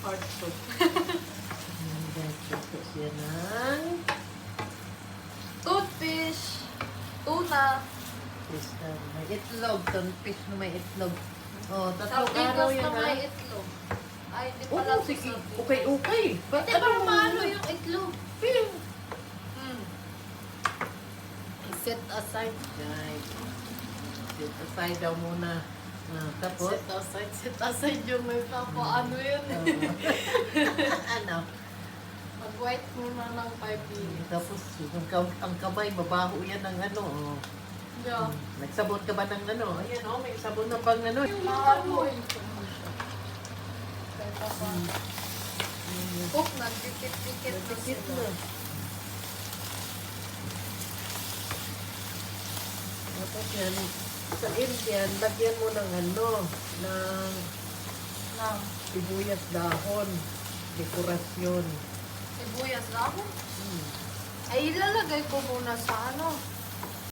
Hard food. Ayan guys, ito siya ng Toothfish. Tuna. fish na may itlog. Fish na may itlog. Oh, tatlong araw yan na ha. may itlog. Ay, di Oo, pala. sige. Okay, okay. Ba- Hindi pa maano yung itlog. Ping. Hmm. Set aside, guys. Set aside daw muna. Ah, tapos, Set aside, set aside yung may papaano yun. ano? Mag-white muna ng 5 minutes. Tapos, kam- ang kamay, mabaho yan ng ano. Oh. Yeah. Nagsabon ka ba ng ano? Ayan, oh, may sabon na pang ano. Yung maano eh. Kahit pa pa. Cook, na Pikit sila. na. Tapos yan, sa Indian, lagyan mo ng ano, ng Na, sibuyas dahon, dekorasyon. sibuyas na ako. Hmm. Ay, ilalagay ko muna sa ano,